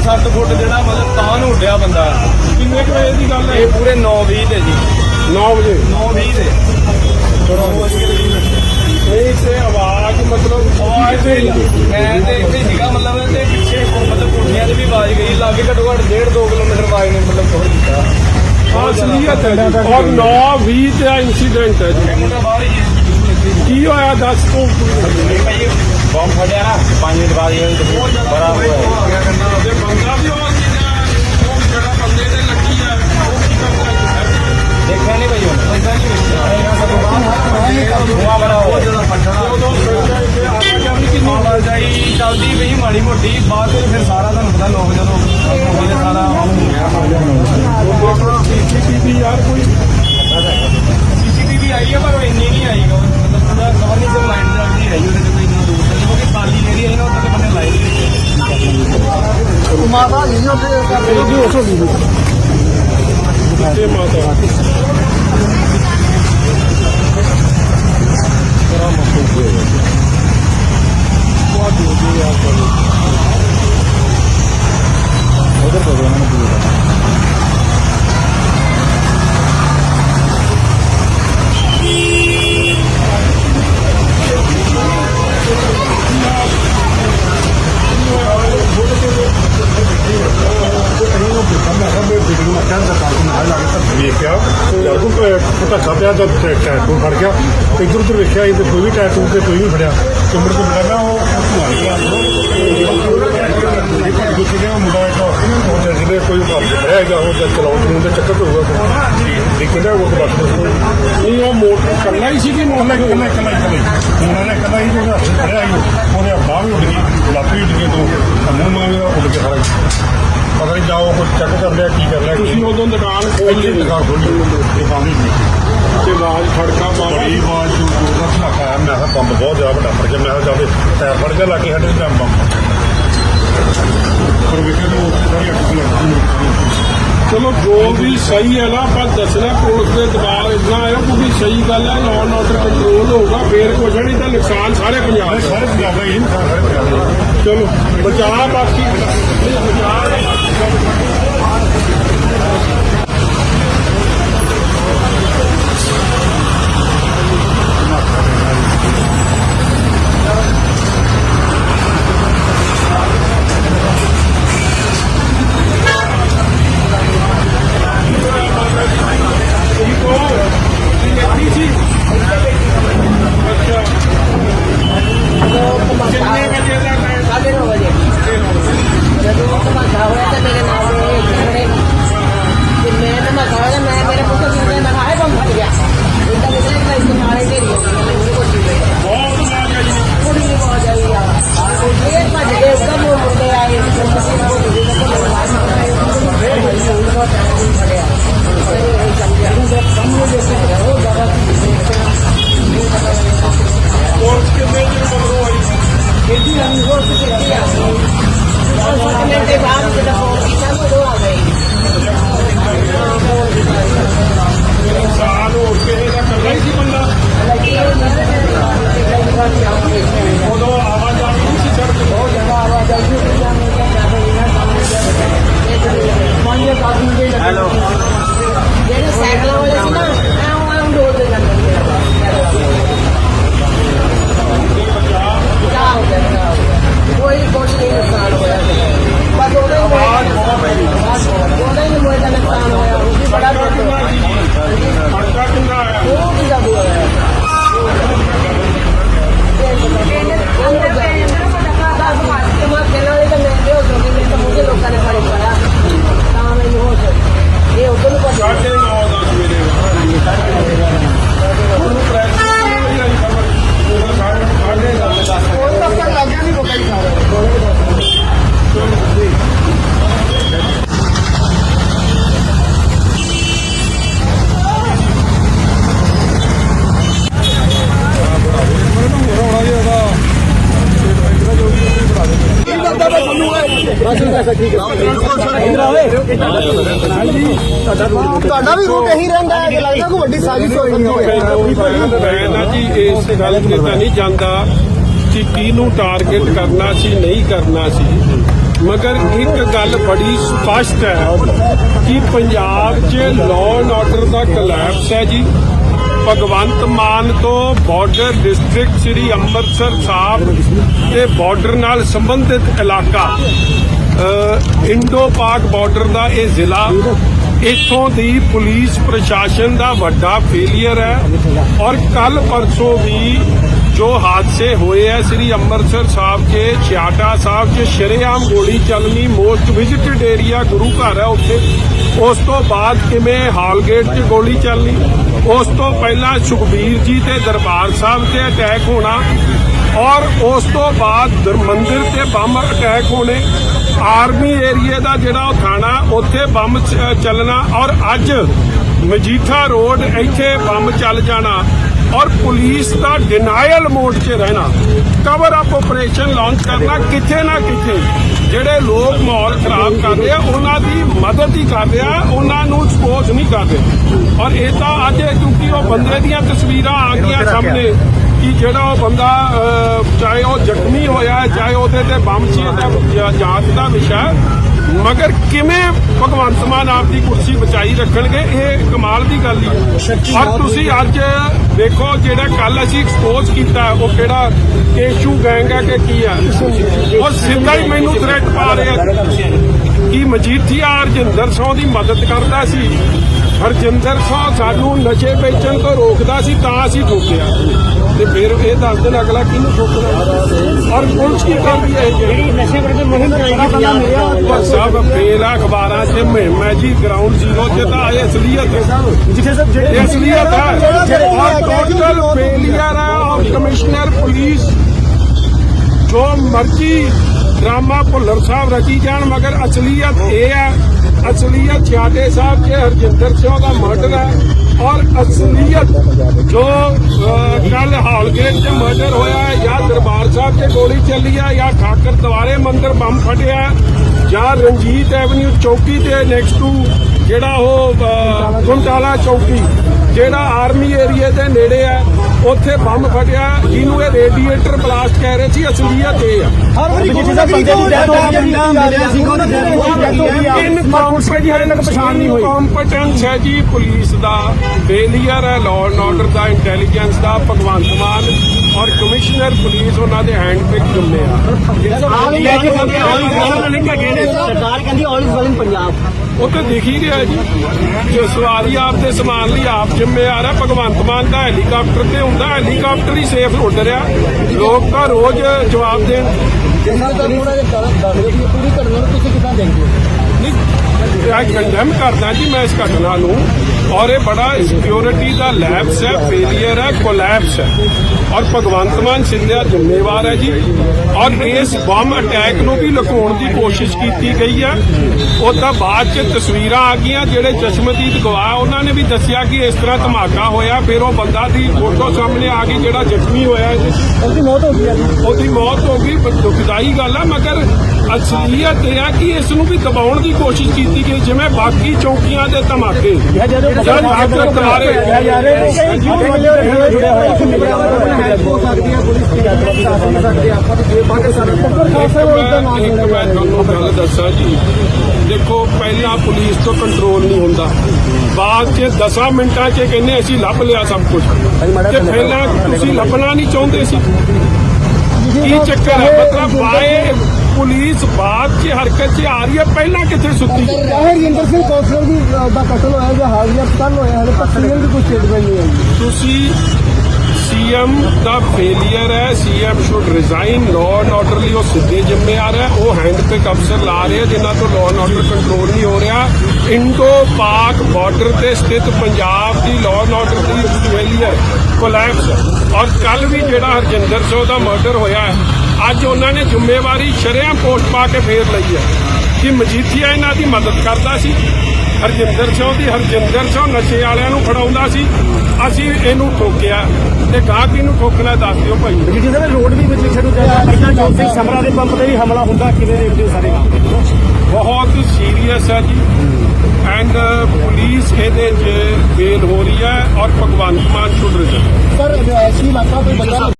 5-7 ਫੁੱਟ ਜਿਹੜਾ ਮਤਲਬ ਤਾਂ ਨੂੰ ਉੱਡਿਆ ਬੰਦਾ। ਕਿੰਨੇ ਕੁ ਵਜੇ ਦੀ ਗੱਲ ਹੈ? ਇਹ ਪੂਰੇ 9-20 ਤੇ ਜੀ। 9 ਵਜੇ। 9-20 ਤੇ। ਨਹੀਂ ਤੇ ਆਵਾਜ਼ ਮਤਲਬ ਆਵਾਜ਼ ਤੇ ਮੈਂ ਤੇ ਇੱਥੇ ਸੀਗਾ ਮਤਲਬ ਤੇ ਪਿੱਛੇ ਮਤਲਬ ਕੋਠੀਆਂ 'ਚ ਵੀ ਆਵਾਜ਼ ਗਈ ਲਾਗੇ ਘੱਟੋ ਘੱਟ 1.5-2 ਕਿਲੋਮੀਟਰ ਆਵਾਜ਼ ਨੇ ਮਤਲਬ ਕਵਰ ਕੀਤਾ। ਹਾਂ ਅਸਲੀਅਤ ਹੈ ਜੀ। ਔਰ 9 20 ਦਾ ਇਨਸੀਡੈਂਟ ਹੈ ਜੀ। ਇਹ ਮੁੰਡਾ ਬਾਹਰ ਹੀ ਕੀ ਹੋਇਆ ਦੱਸ ਤੂੰ। ਫੜਿਆ ਨਾ 5 ਮਿੰਟ ਬਾਅਦ ਇਹ ਬੜਾ ਹੋਇਆ ਤੇ ਬੰਦਾ ਵੀ ਉਹ ਸੀਗਾ, ਉਹ ਜਿਹੜਾ ਬੰਦੇ ਦੇ ਲੱਗੀ ਆ ਉਹ ਕੀ ਕਰਦਾ ਦੇਖਿਆ ਨਹੀਂ ਭਾਈ ਹੁਣ ਇਦਾਂ ਨਹੀਂ ਵੇਖਿਆ ਧੂਆ ਬੜਾ ਹੋ ਜਿਹੜਾ ਫਟਣਾ ਉਦੋਂ ਸੋਚਿਆ ਕਿ ਆਵਾਜ਼ਾਂ ਵੀ ਕਿੰਨੀ ਆਵਾਜਾਈ ਚੱਲਦੀ ਪਈ ਮਾੜੀ ਮੋਟੀ ਬਾਅਦ ਵਿੱਚ ਫਿਰ ਸਾਰਾ ਤੁਹਾਨੂੰ ਪਤਾ ਲੋਕ ਜਦੋਂ ਮੋਬਾਈਲ ਦੇ ਸਾਰਾ ਉਹ ਹੋ ਗਿਆ ਸੀਸੀਟੀਵੀ ਯਾਰ ਕੋਈ ਸੀਸੀਟੀਵੀ ਆਈ ਹੈ ਪਰ ਉਹ ਇੰਨੀ ਨਹੀਂ ਆਈ ਗਾ। ਮਤਲਬ ਪੂਰਾ ਕਵਰ ਨਹੀਂ ਸੀ ਲਾਈਟ ਜਾਂਦੀ ਰਹੀ ਉਹਦੇ ਤੇ ਕੋਈ ਇੰਨਾ ਦੂਰ ਤੱਕ ਕਿਉਂਕਿ ਖਾਲੀ ਏਰੀਆ ਹੈ ਨਾ ਉੱਥੇ ਬੰਨੇ ਲਾਈਟ ਨਹੀਂ ਮਾਤਾ ਨਹੀਂ ਉੱਥੇ ਇਹਦੀ ਉਸ ਹੋ ਗਈ ਤੇ ਮਾਤਾ ਵੇਖਿਆ ਤੂੰ ਪਟਾਕਾ ਪਿਆ ਤਾਂ ਟੈਟੂ ਫੜ ਗਿਆ। ਇੱਧਰ ਉੱਧਰ ਵੇਖਿਆ ਇਹ ਕੋਈ ਵੀ ਟੈਟੂ ਤੇ ਕੋਈ ਨਹੀਂ ਫੜਿਆ। ਤੋਂ ਬੜਾ ਨਾ ਉਹ ਧੂਆ ਗਿਆ। ਦੂਸਰੇ ਨੇ ਮੁੰਡਾ ਇੱਕ ਉਹ ਕੋਈ ਘਰ ਚ ਖੜਿਆ ਹੈਗਾ ਉਹ ਜਦ ਚਲਾਉਣ ਨੂੰ ਤੇ ਚੱਕਰ ਹੋਊਗਾ ਲੇਕਿਨ ਉਹ ਬਸ ਨਹੀਂ ਉਹ ਮੋਟਰ ਕੱਲਾ ਹੀ ਸੀ ਕਿ ਮੋਹਲਾ ਕੱਲਾ ਕੱਲਾ ਕੱਲਾ ਉਹਨਾਂ ਨੇ ਕੱਲਾ ਹੀ ਜਿਹੜਾ ਹੱਥ ਖੜਿਆ ਸੀ ਉਹਦੇ ਬਾਹ ਵੀ ਉੱਡ ਗਈ ਵੀ ਉੱਡ ਗਈ ਤੋਂ ਮੂੰਹ ਉੱਡ ਕੇ ਸਾਰਾ। ਪਤਾ ਨਹੀਂ ਜਾਓ ਕੋਈ ਚੈੱਕ ਕਰ ਲਿਆ ਕੀ ਕਰ ਲਿਆ ਕੀ ਤੁਸੀਂ ਉਦੋਂ ਦੁਕਾਨ ਖੋਲੀ ਦੁਕਾਨ ਖੋਲੀ। ਹੀ ਨਹੀਂ ਤੇ ਆਵਾਜ਼ ਖੜਕਾ ਬਾਬਾ ਬੜੀ ਆਵਾਜ਼ ਜੋ ਜੋ ਦਾ ਆਇਆ ਮੈਂ ਕਿਹਾ ਬੰਬ ਬਹੁਤ ਜ਼ਿਆਦਾ ਵੱਡਾ ਫੜ ਗਿਆ। ਮੈਂ ਕਿਹਾ ਜਾਵੇ ਟਾਇਰ ਫੜ ਗਿਆ ਲੱਗੇ ਸਾਡੇ ਤੇ ਬੰਬ। ਪਰ ਵੇਖੇ ਤਾਂ ਉਹ ਸਾਰੀ ਅੱਗ ਲੱਗੀ ਚਲੋ ਜੋ ਵੀ ਸਹੀ ਹੈ ਨਾ ਆਪਾਂ ਦੱਸਣਾ ਪੁਲਿਸ ਦੇ ਦਬਾਅ ਇਦਾਂ ਆਇਆ ਕਿਉਂਕਿ ਸਹੀ ਗੱਲ ਹੈ ਲਾਅ ਆਰਡਰ ਕੰਟਰੋਲ ਹੋਊਗਾ ਫੇਰ ਕੁਛ ਨਹੀਂ ਤਾਂ ਨੁਕਸਾਨ ਸਾਰੇ ਪੰਜਾਬ ਦਾ। ਸਾਰੇ ਪੰਜਾਬ ਦਾ ਹੀ ਚਲੋ ਬਚਾ ਬਾਕੀ ਨਹੀਂ, ਬਚਾ ਠੀਕ ਤੁਹਾਡਾ ਵੀ ਰੂਟ ਇਹੀ ਰਹਿੰਦਾ ਹੈ ਕਿ ਲੱਗਦਾ ਕੋਈ ਵੱਡੀ ਸਾਜ਼ਿਸ਼ ਹੋਈ ਮੈਂ ਨਾ ਜੀ, ਇਸ ਗੱਲ ਤੇ ਤਾਂ ਨਹੀਂ ਜਾਂਦਾ ਕਿ ਕਿਹਨੂੰ ਟਾਰਗੇਟ ਕਰਨਾ ਸੀ, ਨਹੀਂ ਕਰਨਾ ਸੀ। ਮਗਰ ਇੱਕ ਗੱਲ ਬੜੀ ਸਪਸ਼ਟ ਹੈ ਕਿ ਪੰਜਾਬ 'ਚ ਲਾਅ ਐਂਡ ਆਰਡਰ ਦਾ ਕਲੈਪਸ ਹੈ ਜੀ। ਭਗਵੰਤ ਮਾਨ ਤੋਂ ਬਾਰਡਰ ਡਿਸਟ੍ਰਿਕਟ ਸ੍ਰੀ ਅੰਮ੍ਰਿਤਸਰ ਸਾਹਿਬ ਤੇ ਬਾਰਡਰ ਨਾਲ ਸੰਬੰਧਿਤ ਇਲਾਕਾ ਇੰਡੋ ਪਾਕ ਬਾਰਡਰ ਦਾ ਇਹ ਜ਼ਿਲ੍ਹਾ, ਇਥੋਂ ਦੀ ਪੁਲਿਸ ਪ੍ਰਸ਼ਾਸਨ ਦਾ ਵੱਡਾ ਫੇਲਿਅਰ ਹੈ ਔਰ ਕੱਲ ਪਰਸੋਂ ਵੀ ਜੋ ਹਾਦਸੇ ਹੋਏ ਹੈ ਸ੍ਰੀ ਅੰਮ੍ਰਿਤਸਰ ਸਾਹਿਬ ਕੇ, ਛਿਆਟਾ ਸਾਹਿਬ 'ਚ, ਸ਼ਰੇਆਮ ਗੋਲੀ ਚੱਲਣੀ ਮੋਸਟ ਵਿਜ਼ਿਟਡ ਏਰੀਆ ਗੁਰੂ ਘਰ ਹੈ ਉੱਥੇ, ਉਸ ਤੋਂ ਬਾਅਦ ਕਿਵੇਂ ਹਾਲਗੇਟ 'ਚ ਗੋਲੀ ਚੱਲਣੀ ਉਸ ਤੋਂ ਪਹਿਲਾਂ ਸੁਖਬੀਰ ਜੀ ਤੇ ਦਰਬਾਰ ਸਾਹਿਬ ਤੇ ਅਟੈਕ ਹੋਣਾ ਔਰ ਉਸ ਤੋਂ ਬਾਅਦ ਦਰ- ਤੇ ਬੰਬ ਅਟੈਕ ਹੋਣੇ, ਆਰਮੀ ਏਰੀਏ ਦਾ ਜਿਹੜਾ ਉਹ ਥਾਣਾ, ਉੱਥੇ ਬੰਬ ਚੱਲਣਾ ਔਰ ਅੱਜ ਮਜੀਠਾ ਰੋਡ ਇੱਥੇ ਬੰਬ ਚੱਲ ਜਾਣਾ ਔਰ ਪੁਲਿਸ ਦਾ ਡਿਨਾਇਲ ਮੋਡ 'ਚ ਰਹਿਣਾ। ਕਵਰ ਅਪ ਆਪਰੇਸ਼ਨ ਲਾਂਚ ਕਰਨਾ ਕਿੱਥੇ ਨਾ ਕਿੱਥੇ। ਜਿਹੜੇ ਲੋਕ ਮਾਹੌਲ ਖਰਾਬ ਕਰ ਰਹੇ ਆ ਉਹਨਾਂ ਦੀ ਮਦਦ ਹੀ ਕਰ ਰਿਹਾ ਉਹਨਾਂ ਨੂੰ ਸਪੋਰਟ ਨਹੀਂ ਕਰ ਰਿਹਾ ਔਰ ਇਹ ਤਾਂ ਅੱਜ ਕਿਉਂਕਿ ਉਹ ਬੰਦੇ ਦੀਆਂ ਤਸਵੀਰਾਂ ਆ ਗਈਆਂ ਸਾਹਮਣੇ ਕਿ ਜਿਹੜਾ ਉਹ ਬੰਦਾ ਚਾਹੇ ਉਹ ਜ਼ਖਮੀ ਹੋਇਆ ਹੈ, ਚਾਹੇ ਉਹਦੇ ਤੇ ਬੰਬ ਸੀ ਇਹਦਾ ਜਾਂ- ਜਾਂਚ ਦਾ ਵਿਸ਼ਾ। ਮਗਰ ਕਿਵੇਂ ਭਗਵੰਤ ਮਾਨ ਆਪਦੀ ਕੁਰਸੀ ਬਚਾਈ ਰੱਖਣਗੇ ਇਹ ਕਮਾਲ ਦੀ ਗੱਲ ਹੀ ਹੈ। ਔਰ ਤੁਸੀਂ ਅੱਜ ਦੇਖੋ ਜਿਹੜਾ ਕੱਲ ਅਸੀਂ ਐਕਸਪੋਜ਼ ਕੀਤਾ, ਉਹ ਕਿਹੜਾ ਕੇਸ਼ੂ ਗੈਂਗ ਹੈ ਕਿ ਕੀ ਹੈ ਉਹ ਸਿੱਧਾ ਹੀ ਮੈਨੂੰ ਥ੍ਰੈਟ ਪਾ ਮਜੀਠੀਆ ਹਰਜਿੰਦਰ ਸਿੰਘ ਦੀ ਮਦਦ ਕਰਦਾ ਸੀ। ਹਰਜਿੰਦਰ ਸਿੰਘ ਸਾਨੂੰ ਨਸ਼ੇ ਵੇਚਣ ਤੋਂ ਰੋਕਦਾ ਸੀ ਤਾਂ ਅਸੀਂ ਠੋਕਿਆ ਤੇ ਫਿਰ ਇਹ ਦੱਸ ਦੇਣ ਅਗਲਾ ਕਿਹਨੂੰ ਠੋਕਣਾ ਔਰ ਪੁਲਿਸ ਕੀ ਕਰਦੀ ਹੈ ਜਿਹੜੀ ਨਸ਼ੇ ਵਿਰੁੱਧ ਮੁਹਿੰਮ ਚਲਾਈ ਗਈ ਪਰ ਸਭ ਬੇਲਾ ਅਖਬਾਰਾਂ 'ਚ ਮੁਹਿੰਮ ਹੈ ਜੀ ਗਰਾਊਂਡ ਜ਼ੀਰੋ 'ਤੇ ਤਾਂ ਇਹ ਅਸਲੀਅਤ ਜਿੱਥੇ ਸਭ ਇਹ ਅਸਲੀਅਤ ਹੈ। ਔਰ ਟੋਟਲ ਫੇਲਿਅਰ ਹੈ ਔਰ ਕਮਿਸ਼ਨਰ ਪੁਲਿਸ ਜੋ ਮਰਜ਼ੀ ਡਰਾਮਾ ਭੁੱਲਰ ਸਾਹਿਬ ਰਚੀ ਜਾਣ ਮਗਰ ਅਸਲੀਅਤ ਇਹ ਹੈ ਅਸਲੀਅਤ ਛਿਆਟੇ ਸਾਹਿਬ ਕੇ ਹਰਜਿੰਦਰ ਸਿੰਘ ਦਾ ਮਰਡਰ ਹੈ ਔਰ ਅਸਲੀਅਤ ਜੋ ਕੱਲ ਹਾਲਗੇਟ 'ਚ ਮਰਡਰ ਹੋਇਆ ਹੈ ਜਾਂ ਦਰਬਾਰ ਸਾਹਿਬ 'ਚ ਗੋਲੀ ਚੱਲੀ ਹੈ ਜਾਂ ਠਾਕਰ ਦੁਆਰੇ ਮੰਦਰ ਬੰਬ ਫਟਿਆ ਜਾਂ ਰਣਜੀਤ ਐਵਨਿਊ ਚੌਕੀ ਤੇ ਨੈਕਸਟ ਟੂ ਜਿਹੜਾ ਉਹ ਅ, ਗੁੰਡਾਲਾ ਚੌਕੀ ਜਿਹੜਾ ਆਰਮੀ ਏਰੀਏ ਦੇ ਨੇੜੇ ਹੈ ਉੱਥੇ ਬੰਬ ਫਟਿਆ ਜਿਹਨੂੰ ਇਹ ਰੇਡੀਏਟਰ ਬਲਾਸਟ ਕਹਿ ਰਹੇ ਸੀ ਅਸਲੀਅਤ ਇਹ ਹੈ ਹਰ ਵਾਰੀ ਜਿੱਥੇ ਸਭ ਬੰਦੇ ਦੀ ਡੈਥ ਹੈ ਮੁੰਡਾ ਮਿਲਿਆ ਸੀ ਉਹਦੀ ਡੈਥ ਹੋਈ ਹੈ ਇਨਕੰਪੀਟੈਂਟ ਹਾਲੇ ਤੱਕ ਪਛਾਣ ਨਹੀਂ ਹੋਈ। ਕੰਪੀਟੈਂਸ ਹੈ ਜੀ ਪੁਲਿਸ ਦਾ। ਫੇਲਿਅਰ ਹੈ ਲਾਅ ਐਂਡ ਆਰਡਰ ਦਾ ਇੰਟੈਲੀਜੈਂਸ ਦਾ ਭਗਵੰਤ ਮਾਨ ਔਰ ਕਮਿਸ਼ਨਰ ਪੁਲਿਸ ਉਹਨਾਂ ਦੇ ਹੈਂਡ ਪਿਕ ਜੁਮੇ ਆ। ਸਰਕਾਰ ਕਹਿੰਦੀ all is well in Punjab. ਉਹ ਤਾਂ ਦਿਖ ਹੀ ਰਿਹਾ ਜੀ। ਜੋ ਸਵਾਰੀ ਆਪ ਦੇ ਸਮਾਨ ਲਈ ਆਪ ਜ਼ਿੰਮੇਵਾਰ ਹੈ ਭਗਵੰਤ ਮਾਨ ਦਾ ਹੈਲੀਕਾਪਟਰ ਤੇ ਹੁੰਦਾ ਹੈਲੀਕਾਪਟਰ ਹੀ ਸੇਫ ਉੱਡ ਰਿਹਾ। ਲੋਕ ਤਾਂ ਰੋਜ਼ ਜਵਾਬ ਦੇਣ। ਜਿੰਨਾ ਦਾ ਥੋੜਾ ਜਿਹਾ ਦੱਸ ਦਿਓ ਕਿ ਪੂਰੀ ਘਟਨਾ ਨੂੰ ਤੁਸੀਂ ਕਿਦਾਂ ਦੇਖਦੇ ਹੋ? ਨਹੀਂ ਇਹ ਕੰਡੈਮ ਕਰਦਾ ਜੀ ਮੈਂ ਇਸ ਘਟਨਾ ਨੂੰ। ਔਰ ਇਹ ਬੜਾ ਸਿਕਿਉਰਿਟੀ ਦਾ ਲੈਪਸ ਹੈ ਫੇਲਿਅਰ ਹੈ ਕੋਲੈਪਸ ਹੈ। ਔਰ ਭਗਵੰਤ ਮਾਨ ਸਿੰਧਿਆ ਜ਼ਿੰਮੇਵਾਰ ਹੈ ਜੀ। ਔਰ ਇਸ ਬੰਬ ਅਟੈਕ ਨੂੰ ਵੀ ਲੁਕਾਉਣ ਦੀ ਕੋਸ਼ਿਸ਼ ਕੀਤੀ ਗਈ ਹੈ। ਉਹ ਤਾਂ ਬਾਅਦ ਚ ਤਸਵੀਰਾਂ ਆ ਗਈਆਂ ਜਿਹੜੇ ਚਸ਼ਮਦੀਦ ਗਵਾਹ ਉਹਨਾਂ ਨੇ ਵੀ ਦੱਸਿਆ ਕਿ ਇਸ ਤਰ੍ਹਾਂ ਧਮਾਕਾ ਹੋਇਆ। ਫਿਰ ਉਹ ਬੰਦਾ ਦੀ ਫੋਟੋ ਸਾਹਮਣੇ ਆ ਗਈ ਜਿਹੜਾ ਜ਼ਖਮੀ ਹੋਇਆ ਉਹਦੀ ਮੌਤ ਹੋ ਗਈ ਉਹਦੀ ਮੌਤ ਹੋ ਗਈ ਪਰ ਦੁਖਦਾਈ ਗੱਲ ਹੈ ਮਗਰ ਅਸਲੀਅਤ ਇਹ ਹੈ ਕਿ ਇਸ ਨੂੰ ਵੀ ਦਬਾਉਣ ਦੀ ਕੋਸ਼ਿਸ਼ ਕੀਤੀ ਗਈ ਜਿਵੇਂ ਬਾਕੀ ਚੌਕੀਆਂ ਦੇ ਧਮਾਕੇ। ਇੱਕ ਮੈਂ ਤੁਹਾਨੂੰ ਗੱਲ ਦੱਸਾਂ ਜੀ। ਦੇਖੋ ਪਹਿਲਾਂ ਪੁਲਿਸ ਤੋਂ ਕੰਟਰੋਲ ਨਹੀਂ ਹੁੰਦਾ। ਬਾਅਦ 'ਚ 10 ਮਿੰਟਾਂ 'ਚ ਕਹਿੰਦੇ ਅਸੀਂ ਲੱਭ ਲਿਆ ਸਭ ਕੁਝ ਤੇ ਪਹਿਲਾਂ ਤੁਸੀਂ ਲੱਭਣਾ ਨਹੀਂ ਚਾਹੁੰਦੇ ਸੀ। ਕੀ ਚੱਕਰ ਹੈ ਮਤਲਬ ਬਾਏ ਪੁਲਿਸ ਬਾਅਦ 'ਚ ਹਰਕਤ 'ਚ ਆ ਰਹੀ ਹੈ। ਪਹਿਲਾਂ ਕਿੱਥੇ ਸੁੱਤੀ? ਹਰਜਿੰਦਰ ਸਿੰਘ ਕੌਂਸਲਰ ਦੀ ਦਾ ਕਤਲ ਹੋਇਆ ਜੋ ਹਾਲੀਆ ਪਤਨ ਹੋਇਆ ਹੈ ਸੀਐਮ ਦੀ ਕੋਈ ਸਟੇਟਮੈਂਟ ਨਹੀਂ ਆਈ। ਤੁਸੀਂ ਸੀਐਮ ਦਾ ਫੇਲਿਅਰ ਹੈ। CM should resign law and order ਲਈ ਉਹ ਸਿੱਧੇ ਜ਼ਿੰਮੇਵਾਰ ਹੈ। ਉਹ ਹੈਂਡ ਤੇ ਅਫਸਰ ਲਾ ਰਹੇ ਜਿਨ੍ਹਾਂ ਤੋਂ ਲਾਅ ਐਂਡ ਆਰਡਰ ਕੰਟਰੋਲ ਨਹੀਂ ਹੋ ਰਿਹਾ। ਇੰਡੋ ਪਾਕ ਬਾਰਡਰ ਤੇ ਸਥਿਤ ਪੰਜਾਬ ਦੀ ਲਾਅ ਐਂਡ ਆਰਡਰ ਦੀ ਫੇਲਿਅਰ ਕੋਲੈਪਸ ਔਰ ਕੱਲ ਵੀ ਜਿਹੜਾ ਹਰਜਿੰਦਰ ਸਿੰਘ ਦਾ ਮਰਡਰ ਹੋਇਆ ਹੈ ਅੱਜ ਉਹਨਾਂ ਨੇ ਜ਼ਿੰਮੇਵਾਰੀ ਸ਼ਰੇਆਮ ਪੋਸਟ ਪਾ ਕੇ ਫੇਰ ਲਈ ਹੈ ਕਿ ਮਜੀਠੀਆ ਇਹਨਾਂ ਦੀ ਮਦਦ ਕਰਦਾ ਸੀ ਹਰਜਿੰਦਰ ਸਿੰਘ ਦੀ ਹਰਜਿੰਦਰ ਸਿੰਘ ਨਸ਼ੇ ਵਾਲਿਆਂ ਨੂੰ ਫੜਾਉਂਦਾ ਸੀ ਅਸੀਂ ਇਹਨੂੰ ਠੋਕਿਆ ਤੇ ਗਾਹਕੀ ਨੂੰ ਠੋਕਣਾ ਦੱਸ ਦਿਓ ਭਾਈ। ਜਿੱਥੇ ਸਰ ਰੋਡ ਵੀ ਵਿੱਚ ਲਿਖਿਆ ਨੂੰ ਚਾਹੀਦਾ ਇਦਾਂ ਜੋਤ ਸਿੰਘ ਸਮਰਾ ਦੇ ਪੰਪ ਤੇ ਵੀ ਹਮਲਾ ਹੁੰਦਾ ਕਿਵੇਂ ਦੇਖਦੇ ਹੋ ਸਾਰੇ ਬਹੁਤ ਸੀਰੀਅਸ ਹੈ ਜੀ। ਐਂਡ ਪੁਲਿਸ ਇਹਦੇ 'ਚ ਫੇਲ ਹੋ ਰਹੀ ਹੈ ਔਰ Bhagwant Mann should result sir ਐਸੀ ਇਲਾਕਾ ਕੋਈ ਬੰਦਾ